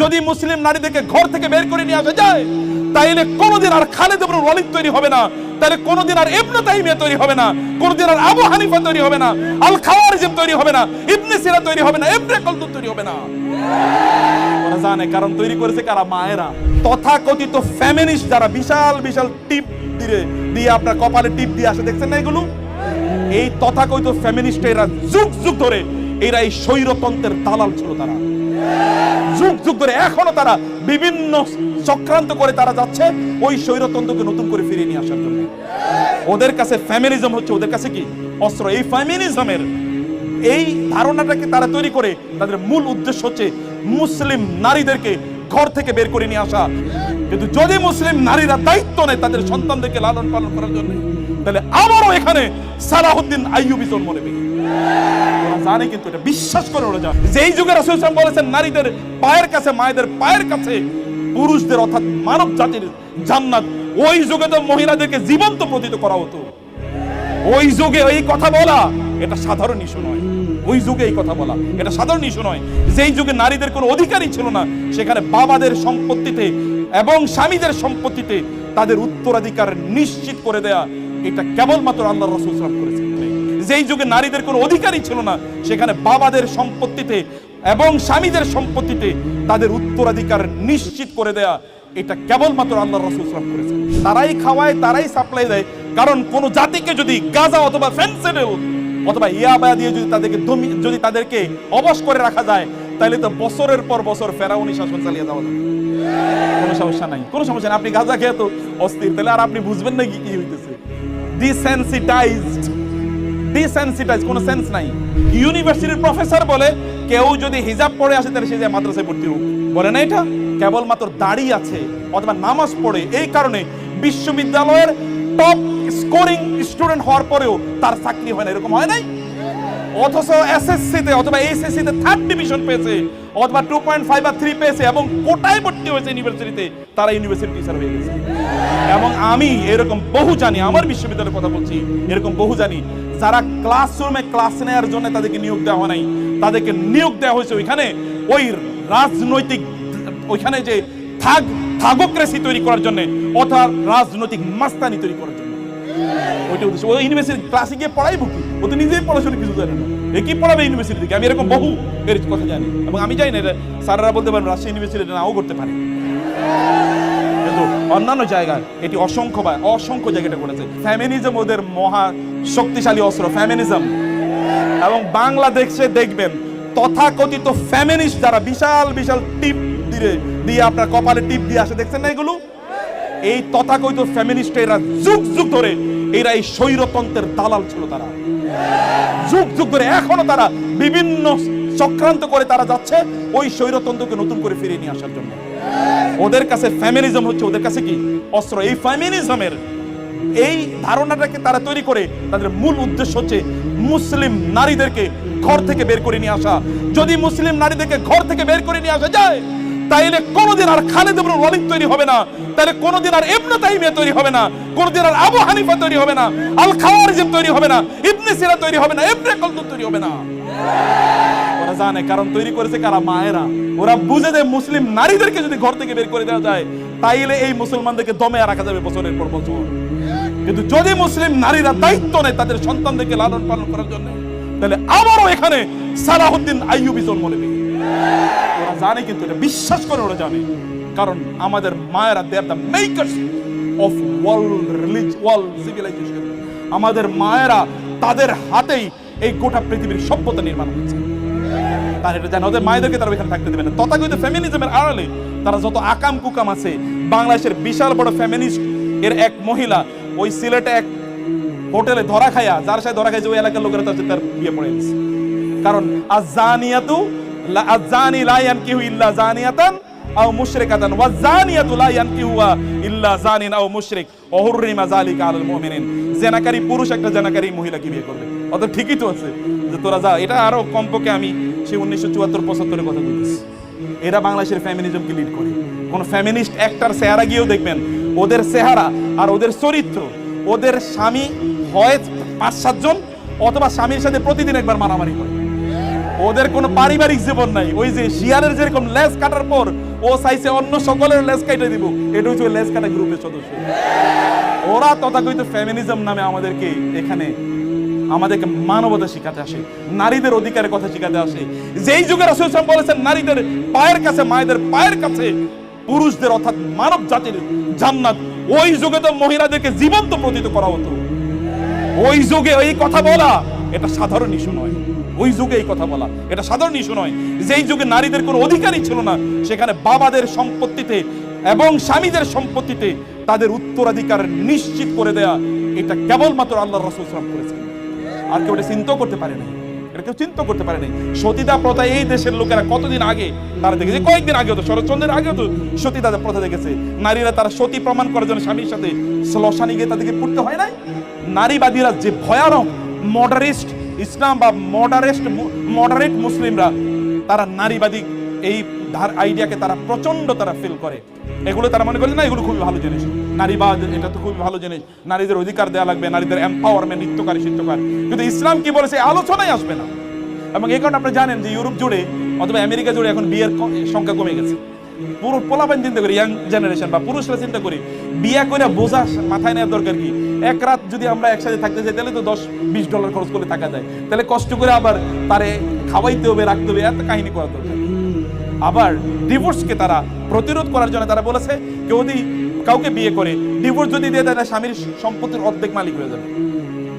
যদি মুসলিম নারীদেরকে ঘর থেকে বের করে নিয়ে আসা যায়, তাইলে কোনোদিন আর খালেদ ইবনে ওয়ালিদ তৈরি হবে না তাহলে কোনোদিন আর ইবনে তাইমিয়া তৈরি হবে না, কোনোদিন আর আবু হানিফা তৈরি হবে না আল খাওয়ারিজম তৈরি হবে না, ইবনে সিরা তৈরি হবে না, ইবনে কলদুন তৈরি হবে না। ওরা জানে, কারণ তৈরি করেছে কারা? মায়েরা। তথাকথিত ফ্যামিনিস্ট যারা বিশাল বিশাল টিপ দিয়ে দিয়ে আপনার কপালে টিপ দিয়ে আসে, দেখছেন না এগুলো? এই তথাকথিত ফ্যামিনিস্ট এরা যুগ যুগ ধরে এরা এই স্বৈরতন্ত্রের দালাল ছিল তারা। যুগ যুগ ধরে এখনও তারা বিভিন্ন চক্রান্ত করে তারা যাচ্ছে ওই স্বৈরতন্ত্রকে নতুন করে ফিরিয়ে নিয়ে আসার জন্য। ওদের কাছে ফ্যামিনিজম হচ্ছে, ওদের কাছে কি? অস্ত্র। এই ফ্যামিনিজমের এই ধারণাটাকে তারা তৈরি করে তাদের মূল উদ্দেশ্য হচ্ছে মুসলিম নারীদেরকে ঘর থেকে বের করে নিয়ে আসা। কিন্তু যদি মুসলিম নারীরা দায়িত্ব নেয় তাদের সন্তানদেরকে লালন পালন করার জন্য, তাহলে আবারও এখানে সালাহুদ্দিন আইয়ুবি জন্ম নেবে। জানে কিন্তু এটা বিশ্বাস করে ওরা জানে যেই যুগে রাসূল সাল্লাল্লাহু বলেছেন নারীদের পায়ের কাছে, মায়েদের পায়ের কাছে, পুরুষদের অর্থাৎ মানব জাতির জান্নাত, ওই যুগে তো মহিলাদেরকে জীবন্ত প্রতীত করা হতো। ওই যুগে এই কথা বলা, এটা সাধারণ ইস্যু নয়। ওই যুগে এই কথা বলা, এটা সাধারণ ইস্যু নয়। যেই যুগে নারীদের কোনো অধিকারই ছিল না, সেখানে বাবাদের সম্পত্তিতে এবং স্বামীদের সম্পত্তিতে তাদের উত্তরাধিকার নিশ্চিত করে দেয়া, এটা কেবলমাত্র আল্লাহ রসুল করেছেন। যেই যুগে নারীদের কোনো অধিকারই ছিল না, সেখানে বাবাদের সম্পত্তিতে এবং স্বামীদের সম্পত্তিতে তাদের উত্তরাধিকার নিশ্চিত করে দেয়া এটা কেবলমাত্র আল্লাহ রসুল সাল্লাম করেছেন। তারাই খাওয়ায়, তারাই সাপ্লাই দেয়। কারণ কোন জাতিকে যদি গাজা অথবা ফেন্সিডিল অথবা ইয়াবা দিয়ে যদি তাদেরকে যদি তাদেরকে অবশ করে রাখা যায়, তাহলে তো বছরের পর বছর ফেরাউনি শাসন চালিয়ে যাওয়া যাবে। কোনো সমস্যা নাই, কোনো সমস্যা নাই। আপনি গাজা খেয়ে তো অস্থির, তাহলে আর আপনি বুঝবেন না কি হইতেছে। ডিসেন্সিটাইজড ডিসেন্সিটাইজ কোনো সেন্স নাই। ইউনিভার্সিটির প্রফেসর বলে, কেউ যদি হিজাব পড়ে আসে, তাহলে সে যায় মাদ্রাসায় ভর্তি হোক। বলে না এটা? কেবলমাত্র দাড়ি আছে, অথবা নামাজ পড়ে, এই কারণে বিশ্ববিদ্যালয়ের টপ স্কোরিং স্টুডেন্ট হওয়ার পরেও তার চাকরি হয় না। এরকম হয় নাই? অথচ এসএসসি তে, অথবা এইচএসসি তে থার্ড ডিভিশন পেয়েছে, অথবা টু পয়েন্ট ফাইভ বা থ্রি পেয়েছে, এবং কোটায় ভর্তি হয়েছে ইউনিভার্সিটিতে তারা ইউনিভার্সিটি টিচার হয়ে গেছে। এবং আমি এরকম বহু জানি, আমার বিশ্ববিদ্যালয়ের কথা বলছি, এরকম বহু জানি যারা ক্লাসরুমে ক্লাস নেওয়ার জন্য তাদেরকে নিয়োগ দেওয়া হয় নাই, তাদেরকে নিয়োগ দেওয়া হয়েছে ওইখানে। ওই রাজনৈতিক, ওইখানে যে থাক থাগোক্রেসি তৈরি করার জন্য অর্থাৎ রাজনৈতিক মাস্তানি তৈরি করার জন্য। ওইটা উদ্দেশ্য। ও ইউনিভার্সিটি ক্লাসে গিয়ে পড়াইবো কি? ও তো নিজেই পড়াশোনা কিছু জানে না। এ কি পড়াবে ইউনিভার্সিটি থেকে আমি এরকম বহু এর কথা জানি। এবং আমি জানি না স্যাররা বলতে পারেন রাজশাহী ইউনিভার্সিটি নাও করতে পারে। কিন্তু অন্যান্য জায়গায় এটি অসংখ্য বা অসংখ্য জায়গাটা করেছে ফ্যামিনিজম ওদের মহা শক্তিশালী অস্ত্র ফ্যামিনিজম এবং বাংলাদেশে দেখবেন, তথাকথিত ফ্যামিনিস্ট যারা বিশাল বিশাল টিপ দিয়ে দিয়ে আপনার কপালে টিপ দিয়ে আসে, দেখছেন না এগুলো? এই তথাকথিত ফ্যামিনিস্ট এরা যুগ যুগ ধরে এরা এই স্বৈরতন্ত্রের দালাল ছিল তারা। যুগ যুগ ধরে এখনও তারা বিভিন্ন চক্রান্ত করে তারা যাচ্ছে ওই স্বৈরতন্ত্রকে নতুন করে ফিরিয়ে নিয়ে আসার জন্য। ওদের কাছে ফ্যামিনিজম হচ্ছে, ওদের কাছে কি? অস্ত্র। এই ফ্যামিনিজমের এই ধারণাটাকে তারা তৈরি করে তাদের মূল উদ্দেশ্য হচ্ছে মুসলিম নারীদেরকে ঘর থেকে বের করে নিয়ে আসা। যদি মুসলিম নারীদেরকে ঘর থেকে বের করে নিয়ে আসা যায়, তাইলে কোনোদিন আর খালেদ ইবনে ওয়ালিদ তৈরি হবে না। তাহলে কোনোদিন আর ইবনে তাইমিয়া তৈরি হবে না। কোনোদিন আর আবু হানিফা তৈরি হবে না। আল খাওয়ারিজম তৈরি হবে না। ইবনে সিরা তৈরি হবে না। ইবনে কলদুন তৈরি হবে না। ওরা জানে, কারণ তৈরি করেছে কারা? মায়েরা। ওরা বুঝে যে মুসলিম নারীদেরকে যদি ঘর থেকে বের করে দেওয়া যায়, তাইলে এই মুসলমানদেরকে দমে রাখা যাবে বছরের পর বছর। কিন্তু যদি মুসলিম নারীরা দায়িত্ব নেয় তাদের সন্তানদেরকে লালন পালন করার জন্য, তাহলে আবারও এখানে সালাহুদ্দিন আইয়ুবি জন্ম নেবে। ওরা জানে কিন্তু এটা, বিশ্বাস করে ওরা জানে। কারণ আমাদের মায়েরা they are the makers of world release world civilisation আমাদের মায়েরা তাদের হাতেই এই গোটা পৃথিবীর সভ্যতা নির্মাণ করেছে। তার এটা জানে, ওদের মায়েদেরকে তারা এখানে থাকতে দেবে না। তথাকথিত ফেমিনিজমের আড়ালে তারা যত আকাম কুকাম আছে, বাংলাদেশের বিশাল বড় ফেমিনিস্ট এর এক মহিলা ওই সিলেটে এক হোটেলে ধরা খায়া যার সাথে ধরা খাইছে ওই এলাকার লোকেরা তার তার বিয়ে পড়ে গেছে। কারণ, আজানিয়াতু আজানি লা ইয়ানকিহু ইল্লা জানিয়াতান আও মুশরিকাতান ওয়া জানিয়াতু লা ইয়ানকিহু ইল্লা জানিন আও মুশরিক। ওয়া হুররিমা যালিকা আলাল মুমিনিন। জেনাকারী পুরুষ, একটা জেনাকারী মহিলাকে বিয়ে করবে। অত ঠিকই তো আছে যে তোরা যা, এটা আরও কমপক্ষে আমি সেই উনিশশো চুয়াত্তর, পঁচাত্তরের কথা বলতেছি। এরা বাংলাদেশের ফ্যামিনিজমকে লিড করে। কোন ফ্যামিনিস্ট একটার চেহারা গিয়েও দেখবেন ওদের চেহারা আর ওদের চরিত্র, ওদের স্বামী হয় পাঁচ সাতজন অথবা স্বামীর সাথে প্রতিদিন একবার মারামারি করে ওদের কোনো পারিবারিক জীবন নাই। ওই যে শিয়ারের যেরকম লেজ কাটার পর ও চাইছে অন্য সকলের লেজ কেটে দিব, এটা হচ্ছে ওই লেজ কাটা গ্রুপের সদস্য। ওরা তথাকথিত ফেমিনিজম নামে আমাদেরকে এখানে, আমাদেরকে মানবতা শিখাতে আসে, নারীদের অধিকারের কথা শিখাতে আসে। যেই যুগের রাসূল বলেছেন, নারীদের পায়ের কাছে, মায়েদের পায়ের কাছে পুরুষদের অর্থাৎ মানব জাতির জান্নাত। ওই যুগে তো মহিলাদেরকে জীবন্ত প্রতীত করা হতো। ওই যুগে এই কথা বলা, এটা সাধারণ ইস্যু নয়। ওই যুগে এই কথা বলা, এটা সাধারণ ইস্যু নয়। যেই যুগে নারীদের কোনো অধিকারই ছিল না, সেখানে বাবাদের সম্পত্তিতে এবং স্বামীদের সম্পত্তিতে তাদের উত্তরাধিকার নিশ্চিত করে দেয়া, এটা কেবলমাত্র আল্লাহ রসুল করেছেন। আর কেউ এটা চিন্তাও করতে পারে নাই। এটা কেউ চিন্তা করতে পারে নাই সতীদা প্রথা এই দেশের লোকেরা কতদিন আগে, তারা দেখেছে, কয়েকদিন আগে হতো, শরৎচন্দ্রের আগে হতো সতীদা প্রথা দেখেছে। নারীরা তারা সতী প্রমাণ করার জন্য স্বামীর সাথে শ্মশানে গিয়ে তাদেরকে পড়তে হয় নাই? নারীবাদীরা যে ভয়ানক মডারিস্ট ইসলাম বা মডারেস্ট মডারেট মুসলিমরা, তারা নারীবাদী এই ধার আইডিয়াকে তারা প্রচণ্ড তারা ফিল করে। এগুলো তারা মনে করে না, এগুলো খুবই ভালো জিনিস। নারীবাদ এটা তো খুবই ভালো জিনিস। নারীদের অধিকার দেওয়া লাগবে, নারীদের এম্পাওয়ারমেন্ট নিত্যকারী শিত্যকার কিন্তু ইসলাম কি বলেছে, এই আলোচনাই আসবে না। এবং এই কারণে আপনি জানেন যে ইউরোপ জুড়ে, অথবা আমেরিকা জুড়ে এখন বিয়ের সংখ্যা কমে গেছে। পুরো পোলাপান চিন্তা করি ইয়াং জেনারেশন বা পুরুষরা চিন্তা করি, বিয়ে করে বোঝা মাথায় নেওয়ার দরকার কি? এক রাত যদি আমরা একসাথে থাকতে যাই, তাহলে তো দশ, বিশ ডলার খরচ করে থাকা যায়। তাহলে কষ্ট করে আবার তারে খাওয়াইতে হবে, রাখতে হবে, এত কাহিনী করার দরকার। আবার ডিভোর্সকে তারা প্রতিরোধ করার জন্য তারা বলেছে, কেউ যদি কাউকে বিয়ে করে ডিভোর্স যদি দিয়ে দেয় তাহলে স্বামীর সম্পত্তির অর্ধেক মালিক হয়ে যাবে।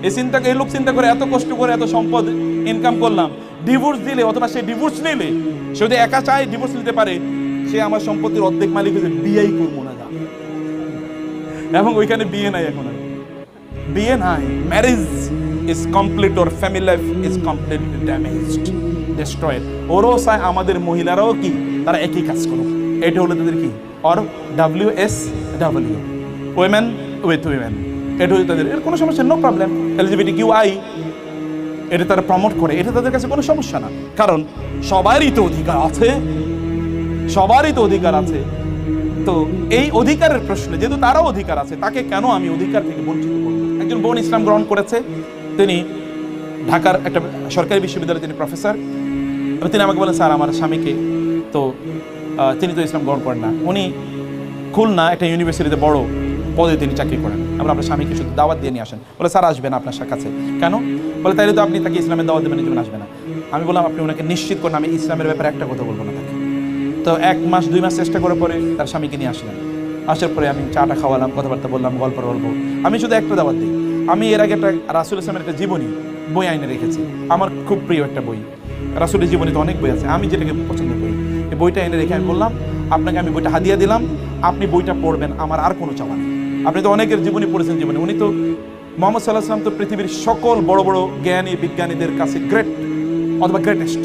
এই চিন্তা এই লোক চিন্তা করে এত কষ্ট করে এত সম্পদ ইনকাম করলাম ডিভোর্স দিলে অথবা সে ডিভোর্স নিলে সে যদি একা চায় ডিভোর্স নিতে পারে সে আমার সম্পত্তির অর্ধেক মালিক হয়ে যাবে, বিয়েই করব না। এবং ওইখানে বিয়ে নাই এখন আর। বিয়ে নাই marriage is complete or family life is complete damaged destroyed ওরও চায় আমাদের মহিলারাও কি তারা একই কাজ করুক। এটা হলো তাদের কি? Or W S W women with women এটা হলো তাদের এর কোনো সমস্যা no problem LGBT Q I এটা তারা প্রমোট করে। এটা তাদের কাছে কোনো সমস্যা না। কারণ সবারই তো অধিকার আছে। সবারই তো অধিকার আছে। তো এই অধিকারের প্রশ্নে, যেহেতু তারও অধিকার আছে, তাকে কেন আমি অধিকার থেকে বঞ্চিত করব? একজন বোন ইসলাম গ্রহণ করেছে। তিনি ঢাকার একটা সরকারি বিশ্ববিদ্যালয়ে তিনি প্রফেসর তিনি আমাকে বলেন, স্যার, আমার স্বামীকে তো তিনি তো ইসলাম গ্রহণ করেন না। উনি খুলনা একটা ইউনিভার্সিটিতে বড় পদে তিনি চাকরি করেন। আমরা আপনার স্বামীকে শুধু দাওয়াত দিয়ে নিয়ে আসেন। বলে, স্যার, আসবেন আপনার কাছে। কেন? বলে, তাইলে তো আপনি তাকে ইসলামের দাওয়াত দেবেন জন্য আসবে না। আমি বললাম, আপনি ওনাকে নিশ্চিত করেন, আমি ইসলামের ব্যাপারে একটা কথা বলব না তাকে। তো এক মাস, দুই মাস চেষ্টা করার পরে তার স্বামীকে নিয়ে আসলেন। আসার পরে আমি চাটা খাওয়ালাম, কথাবার্তা বললাম, গল্প গল্প আমি শুধু একটা দাওয়াত দিই। আমি এর আগে একটা রাসুল ইসলামের একটা জীবনী, বই আইনে রেখেছি। আমার খুব প্রিয় একটা বই। রাসুলের জীবনীতে অনেক বই আছে। আমি যেটাকে পছন্দ করি, এই বইটা এনে রেখে আমি বললাম, আপনাকে আমি বইটা হাদিয়া দিলাম আপনি বইটা পড়বেন, আমার আর কোনো চাওয়া নেই। আপনি তো অনেকের জীবনী পড়েছেন জীবনে। উনি তো মোহাম্মদ সাল্লাহ সাল্লাম তো পৃথিবীর সকল বড় বড় জ্ঞানী, বিজ্ঞানীদের কাছে গ্রেট অথবা গ্রেটেস্ট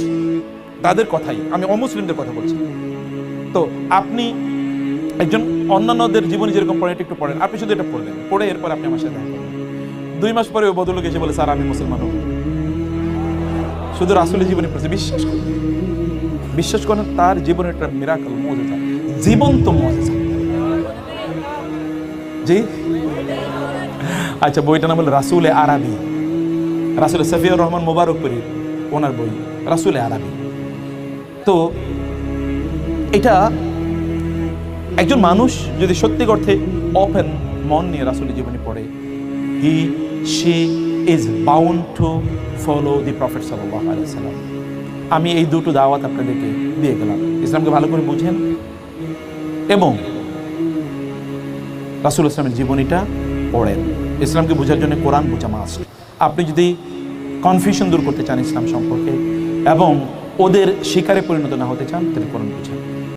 তাদের কথাই। আমি অমুসলিমদের কথা বলছি। তো আপনি একজন অন্যান্যদের জীবনে যেরকম পড়েন, এটা একটু পড়েন। আপনি শুধু এটা পড়লেন পড়ে এরপর আপনি আমার সাথে দুই মাস পরে ওই বদলোক এসে বলে, স্যার, আমি মুসলমান হব। শুধু রাসুলের জীবনে পড়েছে। বিশ্বাস করেন। বিশ্বাস করেন, তার জীবনে একটা মিরাকল মজেজা জীবন্ত মজেজা জি? আচ্ছা বইটা নাম হলো রাসুলে আরবি। রাসুল সফিউর রহমান মোবারকপুরী ওনার বই, রাসুলে আরবি। তো, এটা একজন মানুষ যদি সত্যি অর্থে ওপেন মন নিয়ে রাসুলের জীবনী পড়ে he she is bound to follow the prophet সাল্লাহ আলাইসাল্লাম আমি এই দুটো দাওয়াত আপনাদেরকে দিয়ে গেলাম। ইসলামকে ভালো করে বুঝেন। এবং রাসুল ইসলামের জীবনীটা পড়েন। ইসলামকে বোঝার জন্য কোরআন বোঝা মাস্ট আপনি যদি কনফিউশন দূর করতে চান ইসলাম সম্পর্কে এবং ওদের শিকারে পরিণত না হতে চান, তাহলে কোরআন বুঝেন।